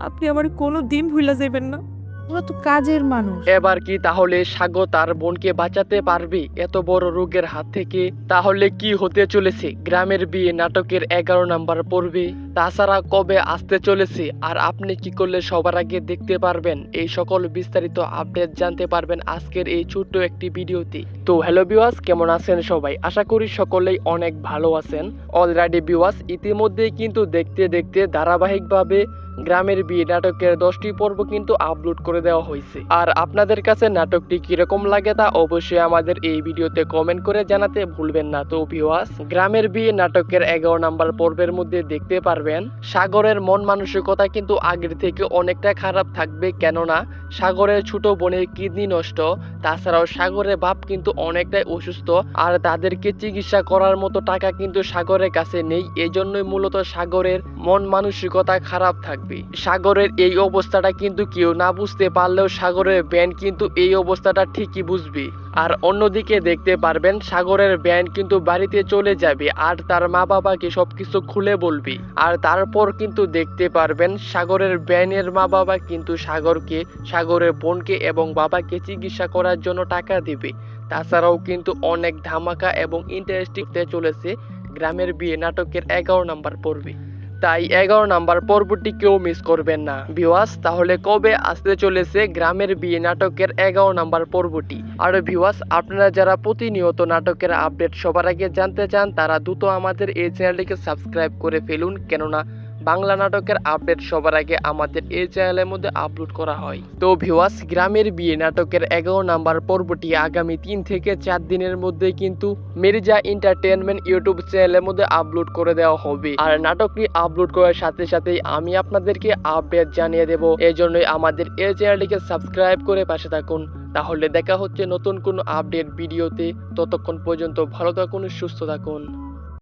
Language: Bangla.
আপনি আমার কোনো দিন ভুলা যাবেন না। ওরা তো কাজের মানুষ। এবার কি তাহলে সাগর তার বোনকে বাঁচাতে পারবে এত বড় রোগের হাত থেকে? তাহলে কি হতে চলেছে? গ্রামের বিয়ে নাটকের এগারো নাম্বার পড়বে তাছাড়া কবে আসতে চলেছে? আর আপনি কি করলে সবার আগে দেখতে পারবেন? এই সকল বিস্তারিত আপডেট জানতে পারবেন আজকের এই ছোট্ট একটি ভিডিওতে। তো হ্যালো বিওয়াস কেমন আছেন সবাই? আশা করি সকলেই অনেক ভালো আছেন। অলরেডি বিওয়াস ইতিমধ্যেই কিন্তু দেখতে দেখতে ধারাবাহিকভাবে গ্রামের বিয়ে নাটকের দশটি পর্ব কিন্তু আপলোড করে দেওয়া হয়েছে। আর আপনাদের কাছে নাটকটি কীরকম লাগে তা অবশ্যই আমাদের এই ভিডিওতে কমেন্ট করে জানাতে ভুলবেন না। তো ভিওয়াস গ্রামের বিয়ে নাটকের এগারো নাম্বার পর্বের মধ্যে দেখতে পারবেন, সাগরের মন মানসিকতা কিন্তু আগের থেকে অনেকটা খারাপ থাকবে, কেননা সাগরের ছোট বোনের কিডনি নষ্ট, তাছাড়াও সাগরের বাপ কিন্তু অনেকটাই অসুস্থ, আর তাদেরকে চিকিৎসা করার মতো টাকা কিন্তু সাগরের কাছে নেই, এজন্যই মূলত সাগরের মন মানসিকতা খারাপ থাকবে। সাগরের এই অবস্থাটা কিন্তু কেউ না বুঝতে পারলেও সাগরের ব্যান্ড কিন্তু এই অবস্থাটা ঠিকই বুঝবে। আর অন্যদিকে দেখতে পারবেন, সাগরের ব্যান্ড কিন্তু বাড়িতে চলে যাবে আর তার মা বাবাকে সবকিছু খুলে বলবে। আর তারপর কিন্তু দেখতে পারবেন, সাগরের ব্যানের মা বাবা কিন্তু সাগরকে, সাগরের বোনকে এবং বাবাকে চিকিৎসা করার জন্য টাকা দেবে। তাছাড়াও কিন্তু অনেক ধামাকা এবং ইন্টারেস্টিং চলেছে। গ্রামের বিয়ে নাটকের এগারো নাম্বার পর্বে। তাই এগারো নাম্বার পর্বটি কেউ মিস করবেন না। ভিওয়াস তাহলে কবে আসতে চলেছে গ্রামের বিয়ে নাটকের এগারো নাম্বার পর্বটি? আর ভিওয়াস আপনারা যারা প্রতিনিয়ত নাটকের আপডেট সবার আগে জানতে চান, তারা দ্রুত আমাদের এই চ্যানেলটিকে সাবস্ক্রাইব করে ফেলুন। কেননা বাংলা নাটকের আপডেট সবার আগে আমাদের এই চ্যানেলের মধ্যে আপলোড করা হয়। তো ভিওয়াস গ্রামের বিয়ে নাটকের এগারো নাম্বার পর্বটি আগামী তিন থেকে চার দিনের মধ্যে কিন্তু মির্জা এন্টারটেনমেন্ট ইউটিউব চ্যানেলের মধ্যে আপলোড করে দেওয়া হবে। আর নাটকটি আপলোড করার সাথে সাথেই আমি আপনাদেরকে আপডেট জানিয়ে দেব। এই জন্যই আমাদের এই চ্যানেলটিকে সাবস্ক্রাইব করে পাশে থাকুন। তাহলে দেখা হচ্ছে নতুন কোনো আপডেট ভিডিওতে। ততক্ষণ পর্যন্ত ভালো থাকুন, সুস্থ থাকুন।